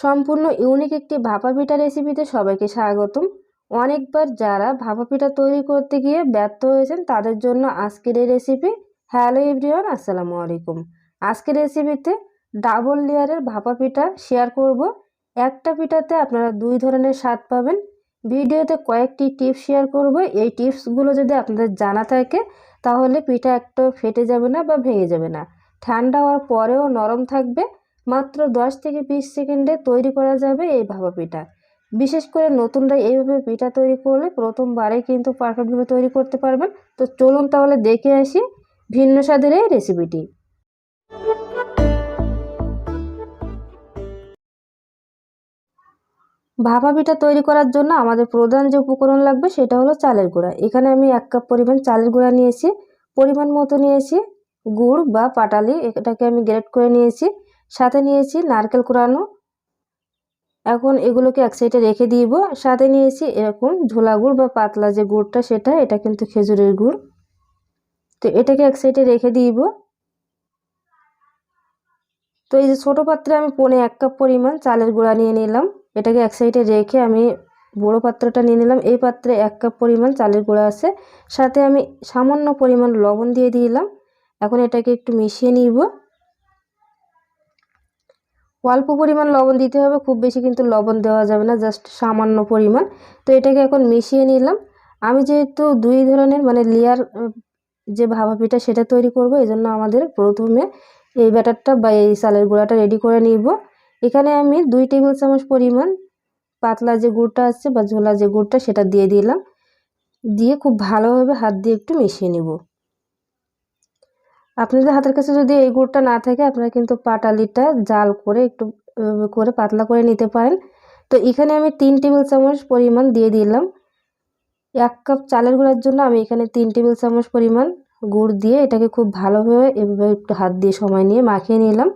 সম্পূর্ণ ইউনিক একটি ভাপা পিঠা রেসিপিতে সবাইকে স্বাগতম। অনেকবার যারা ভাপা পিঠা তৈরি করতে গিয়ে ব্যর্থ হয়েছেন, তাদের জন্য আজকের এই রেসিপি হ্যালো এভরিওয়ান আসসালামু আলাইকুম। আজকের রেসিপিতে ডাবল লেয়ারের ভাপা পিঠা শেয়ার করব। একটা পিঠাতে আপনারা দুই ধরনের স্বাদ পাবেন। ভিডিওতে কয়েকটি টিপস শেয়ার করব। এই টিপসগুলো যদি আপনাদের জানা থাকে, তাহলে পিঠা একটু ফেটে যাবে না বা ভেঙে যাবে না। ঠান্ডা হওয়ার পরেও নরম থাকবে। মাত্র দশ থেকে বিশ সেকেন্ডে তৈরি করা যাবে এই ভাপা পিঠা। বিশেষ করে নতুনরা এইভাবে পিঠা তৈরি করলে প্রথমবারে কিন্তু পারফেক্টভাবে তৈরি করতে পারবেন। তো চলুন তাহলে দেখে আসি ভিন্ন স্বাদের এই রেসিপিটি ভাপা পিঠা তৈরি করার জন্য আমাদের প্রধান যে উপকরণ লাগবে সেটা হলো চালের গুঁড়া। এখানে আমি এক কাপ পরিমাণ চালের গুঁড়া নিয়েছি, পরিমাণ মতো নিয়েছি, গুড় বা পাটালি, এটাকে আমি গ্রেট করে নিয়েছি। সাথে নিয়েছি নারকেল কুড়ানো। এখন এগুলোকে এক সাইডে রেখে দিব। সাথে নিয়েছি এরকম ঝোলা গুড় বা পাতলা যে গুড়টা সেটা, এটা কিন্তু খেজুরের গুড়। তো এটাকে এক সাইডে রেখে দিব। তো এই যে ছোটো পাত্রে আমি পনে এক কাপ পরিমাণ চালের গুঁড়া নিয়ে নিলাম। এটাকে এক সাইডে রেখে আমি বড়ো পাত্রটা নিয়ে নিলাম। এই পাত্রে এক কাপ পরিমাণ চালের গুঁড়া আছে। সাথে আমি সামান্য পরিমাণ লবণ দিয়ে দিলাম। এখন এটাকে একটু মিশিয়ে নিব। অল্প পরিমাণ লবণ দিতে হবে, খুব বেশি কিন্তু লবণ দেওয়া যাবে না জাস্ট সামান্য পরিমাণ। তো এটাকে এখন মিশিয়ে নিলাম। আমি যেহেতু দুই ধরনের মানে লেয়ার যে ভাবা পিঠা সেটা তৈরি করব এই জন্য আমাদের প্রথমে এই ব্যাটারটা বা এই চালের গুঁড়াটা রেডি করে নিব। এখানে আমি দুই টেবিল চামচ পরিমাণ পাতলা যে গুড়টা আছে বা ঝোলা যে গুড়টা, সেটা দিয়ে দিলাম। দিয়ে খুব ভালোভাবে হাত দিয়ে একটু মিশিয়ে নিব। আপনাদের হাতের কাছে যদি এই গুড়টা না থাকে, আপনারা কিন্তু পাটালিটা জাল করে একটু করে পাতলা করে নিতে পারেন। তো এখানে আমি তিন টেবিল চামচ পরিমাণ দিয়ে দিলাম। এক কাপ চালের গুঁড়ার জন্য আমি এখানে তিন টেবিল চামচ পরিমাণ গুড় দিয়ে এটাকে খুব ভালোভাবে, এভাবে একটু হাত দিয়ে সময় নিয়ে মাখিয়ে নিলাম।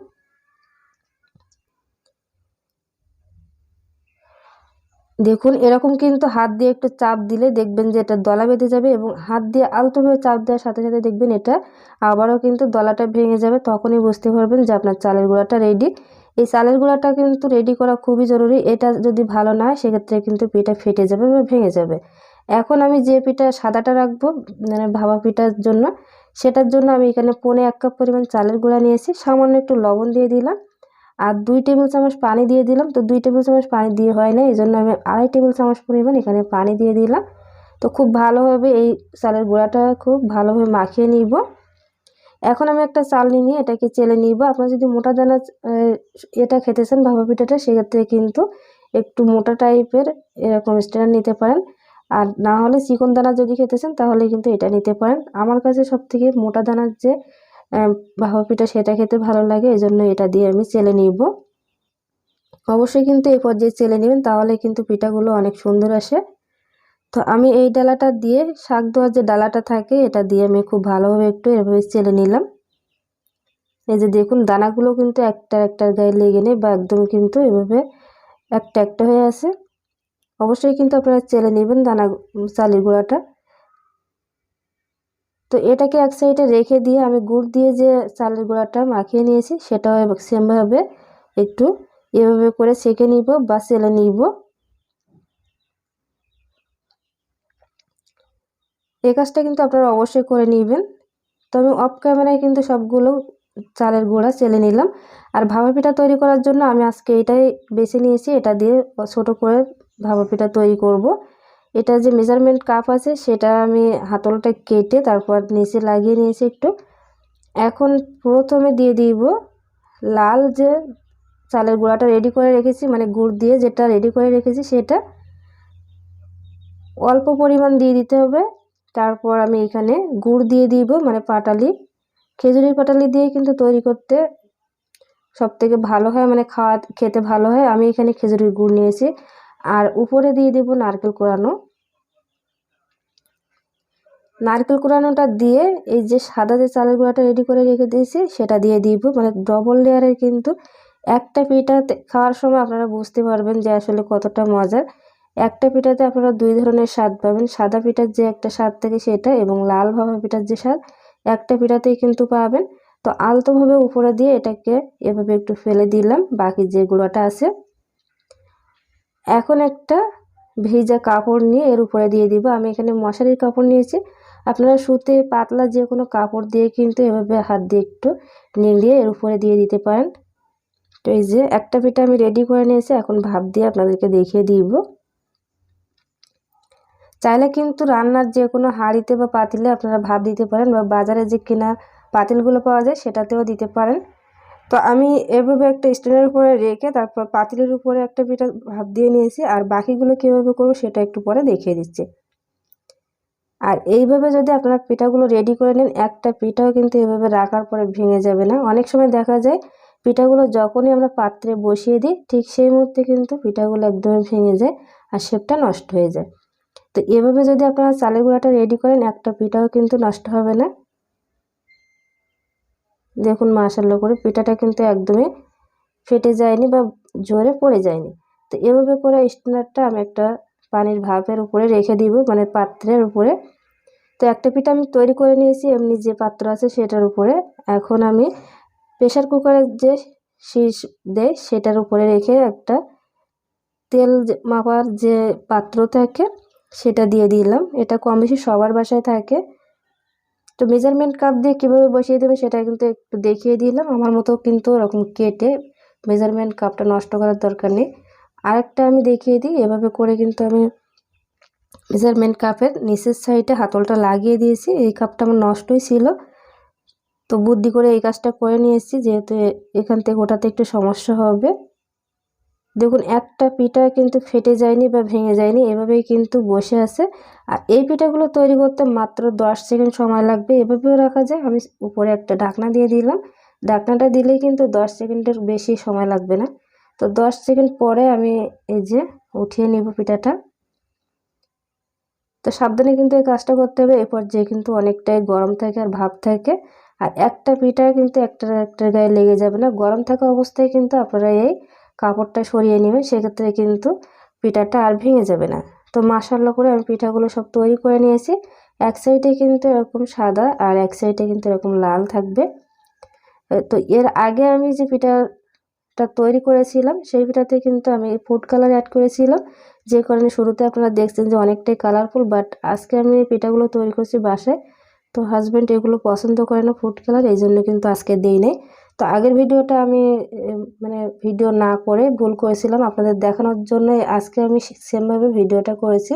দেখুন, এরকম কিন্তু হাত দিয়ে একটু চাপ দিলে দেখবেন যে এটা দলা বেঁধে যাবে এবং হাত দিয়ে আলতোভাবে চাপ দেওয়ার সাথে সাথে দেখবেন এটা আবারও কিন্তু দলাটা ভেঙে যাবে। তখনই বুঝতে পারবেন যে আপনার চালের গুঁড়াটা রেডি এই চালের গুঁড়াটা কিন্তু রেডি করা খুবই জরুরি। এটা যদি ভালো না হয়, সেক্ষেত্রে কিন্তু পিঠা ফেটে যাবে বা ভেঙে যাবে। এখন আমি যে পিঠা সাদাটা রাখব মানে ভাবা পিঠার জন্য, সেটার জন্য আমি এখানে পনে এক কাপ পরিমাণ চালের গুঁড়া নিয়েছি। সামান্য একটু লবণ দিয়ে দিলাম। আর দুই টেবিল চামচ পানি দিয়ে দিলাম। তো দুই টেবিল চামচ পানি দিয়ে হয় না এই জন্য আমি আড়াই টেবিল চামচ পরিমাণ এখানে পানি দিয়ে দিলাম। তো খুব ভালোভাবে এই চালের গুঁড়াটা খুব ভালোভাবে মাখিয়ে নিব। এখন আমি একটা চাল নিয়ে এটাকে চেলে নিব। আপনারা যদি মোটা দানা এটা খেতেছেন ভাপা পিঠাটা, সেক্ষেত্রে কিন্তু একটু মোটা টাইপের এরকম স্ট্যান্ড নিতে পারেন। আর না হলে চিকন দানা যদি খেতেছেন, তাহলে কিন্তু এটা নিতে পারেন। আমার কাছে সবথেকে মোটা দানার যে ভাপা পিঠা সেটা খেতে ভালো লাগে এই জন্য এটা দিয়ে আমি চেলে নিব। অবশ্যই কিন্তু এই পর্যায়ে চেলে নেবেন, তাহলে কিন্তু পিঠাগুলো অনেক সুন্দর আসে। তো আমি এই ডালাটা দিয়ে, শাক দেওয়ার যে ডালাটা থাকে, এটা দিয়ে আমি খুব ভালোভাবে একটু এভাবে চেলে নিলাম। এই যে দেখুন, দানাগুলো কিন্তু একটা একটার গায়ে লেগে নেই বা একদম কিন্তু এভাবে একটা একটা হয়ে আছে। অবশ্যই কিন্তু আপনারা চেলে নেবেন দানা, চালের গুঁড়াটা। তো এটাকে এক সাইডে রেখে দিয়ে আমি গুড় দিয়ে যে চালের গুঁড়াটা মাখিয়ে নিয়েছি, সেটাও সেমভাবে একটু এভাবে করে সেঁকে নিব বা সেলে নিব। এই কাজটা কিন্তু আপনারা অবশ্যই করে নেবেন। তো আমি অফ ক্যামেরায় কিন্তু সবগুলো চালের গুঁড়া চেলে নিলাম। আর ভাবা পিঠা তৈরি করার জন্য আমি আজকে এটাই বেছে নিয়েছি, এটা দিয়ে ছোট করে ভাবা পিঠা তৈরি করব। এটা যে মেজারমেন্ট কাপ আছে, সেটা আমি হাতলটা কেটে তারপর নিচে লাগিয়ে নিয়েছি একটু। এখন প্রথমে দিয়ে দিব লাল যে চালের গুঁড়াটা রেডি করে রেখেছি মানে গুড় দিয়ে যেটা রেডি করে রেখেছি সেটা। অল্প পরিমাণ দিয়ে দিতে হবে, তারপর আমি এখানে গুড় দিয়ে দিব মানে পাটালি। খেজুরির পাটালি দিয়ে কিন্তু তৈরি করতে সব থেকে ভালো হয় মানে খাওয়া, খেতে ভালো হয়। আমি এখানে খেজুরির গুড় নিয়েছি। আর উপরে দিয়ে দেব নারকেল কোরানো। নারকেল কোরানোটা দিয়ে এই যে সাদা যে চালের গুঁড়াটা রেডি করে রেখে দিয়েছি, সেটা দিয়ে দিব। মানে ডবল লেয়ারের কিন্তু একটা পিঠা খাওয়ার সময় আপনারা বুঝতে পারবেন যে আসলে কতটা মজার। একটা পিঠাতে আপনারা দুই ধরনের স্বাদ পাবেন। সাদা পিঠার যে একটা স্বাদ থাকে সেটা এবং লাল ভাবা পিঠার যে স্বাদ, একটা পিঠাতেই কিন্তু পাবেন। তো আলতোভাবে উপরে দিয়ে এটাকে এভাবে একটু ফেলে দিলাম। বাকি যে গুঁড়োটা আছে এখন একটা ভেজা কাপড় নিয়ে এর উপরে দিয়ে দিব। আমি এখানে মশারির কাপড় নিয়েছি। আপনারা সুতে পাতলা যে কোনো কাপড় দিয়ে কিন্তু এভাবে হাত দিয়ে একটু নিংড়িয়ে এর উপরে দিয়ে দিতে পারেন। তো এই যে একটা পিঠা আমি রেডি করে নিয়েছি, এখন ভাব দিয়ে আপনাদেরকে দেখিয়ে দিব। চাইলে কিন্তু রান্নার যে কোনো হাঁড়িতে বা পাতিলে আপনারা ভাব দিতে পারেন বা বাজারে যে কেনা পাতিলগুলো পাওয়া যায় সেটাতেও দিতে পারেন। তো আমি এভাবে একটা স্ট্যান্ডের উপরে রেখে তারপর পাতিলের উপরে একটা পিঠা ভাব দিয়ে নিয়েছি, আর বাকিগুলো কীভাবে করব সেটা একটু পরে দেখিয়ে দিচ্ছি। আর এইভাবে যদি আপনারা পিঠাগুলো রেডি করে নেন, একটা পিঠাও কিন্তু এভাবে রাখার পরে ভেঙে যাবে না। অনেক সময় দেখা যায় পিঠাগুলো যখনই আমরা পাত্রে বসিয়ে দিই, ঠিক সেই মুহূর্তে কিন্তু পিঠাগুলো একদমই ভেঙে যায় আর শেপটা নষ্ট হয়ে যায়। তো এভাবে যদি আপনারা চালের গুঁড়াটা রেডি করেন, একটা পিঠাও কিন্তু নষ্ট হবে না। দেখুন মাসাল্লা করে পিঠাটা কিন্তু একদমই ফেটে যায়নি বা জোরে পড়ে যায়নি। তো এভাবে করে স্ট্যান্ডারটা আমি একটা পানির ভাপের উপরে রেখে দিব মানে পাত্রের উপরে। তো একটা পিঠা আমি তৈরি করে নিয়েছি, এমনি যে পাত্র আছে সেটার উপরে। এখন আমি প্রেশার কুকারের যে শীষ দেয় সেটার উপরে রেখে একটা তেল মাপার যে পাত্র থাকে সেটা দিয়ে দিলাম। এটা কম বেশি সবার বাসায় থাকে। তো মেজারমেন্ট কাপ দিয়ে কীভাবে বসিয়ে দেবে সেটা কিন্তু একটু দেখিয়ে দিলাম। আমার মতো কিন্তু ওরকম কেটে মেজারমেন্ট কাপটা নষ্ট করার দরকার নেই। আরেকটা আমি দেখিয়ে দিই। এভাবে করে কিন্তু আমি মেজারমেন্ট কাপের নিচের সাইডে হাতলটা লাগিয়ে দিয়েছি। এই কাপটা আমার নষ্টই ছিল। তো বুদ্ধি করে এই কাজটা করে নিয়েছি যেহেতু এখান থেকে ওটাতে একটু সমস্যা হবে। দেখুন, একটা পিঠা কিন্তু ফেটে যায়নি বা ভেঙে যায়নি, এভাবেই কিন্তু বসে আছে। আর এই পিঠাগুলো তৈরি করতে মাত্র দশ সেকেন্ড সময় লাগবে। এভাবেও রাখা যায়। আমি উপরে একটা ঢাকনা দিয়ে দিলাম। ঢাকনাটা দিলেই কিন্তু দশ সেকেন্ডের বেশি সময় লাগবে না। তো দশ সেকেন্ড পরে আমি এই যে উঠিয়ে নিব পিঠাটা। তো সাবধানে কিন্তু এই কাজটা করতে হবে। এ পর্যায়ে কিন্তু অনেকটাই গরম থাকে আর ভাব থাকে। আর একটা পিঠা কিন্তু একটা একটা গায়ে লেগে যাবে না। গরম থাকা অবস্থায় কিন্তু আপনারা এই কাপড়টা সরিয়ে নেবেন সেক্ষেত্রে কিন্তু পিঠাটা আর ভেঙে যাবে না। তো মাসাল্লা করে আমি পিঠাগুলো সব তৈরি করে নিয়েছি। এক সাইডে কিন্তু এরকম সাদা আর এক সাইডে কিন্তু এরকম লাল থাকবে। তো এর আগে আমি যে পিঠাটা তৈরি করেছিলাম, সেই পিঠাতে কিন্তু আমি ফুড কালার অ্যাড করেছিলাম। যে কারণে শুরুতে আপনারা দেখছেন যে অনেকটাই কালারফুল বাট আজকে আমি পিঠাগুলো তৈরি করছি বাসায়। তো হাজব্যান্ড এগুলো পছন্দ করে না ফুড কালার এই জন্য কিন্তু আজকে দেই নেই। তো আগের ভিডিওটা আমি মানে ভিডিও না করে ভুল করেছিলাম আপনাদের দেখানোর জন্য আজকে আমি সেমভাবে ভিডিওটা করেছি।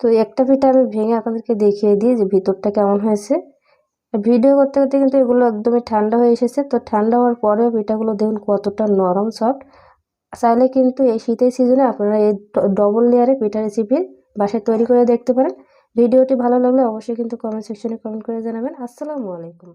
তো একটা পিঠা আমি ভেঙে আপনাদেরকে দেখিয়ে দিই যে ভিতরটা কেমন হয়েছে। ভিডিও করতে করতে কিন্তু এগুলো একদমই ঠান্ডা হয়ে এসেছে। তো ঠান্ডা হওয়ার পরেও পিঠাগুলো দেখুন কতটা নরম, সফট। চাইলে কিন্তু এই শীতের সিজনে আপনারা এই ডবল লেয়ারে পিঠা রেসিপি বাসায় তৈরি করে দেখতে পারেন। ভিডিওটি ভালো লাগলে অবশ্যই কিন্তু কমেন্ট সেকশনে কমেন্ট করে জানাবেন। আসসালামু আলাইকুম।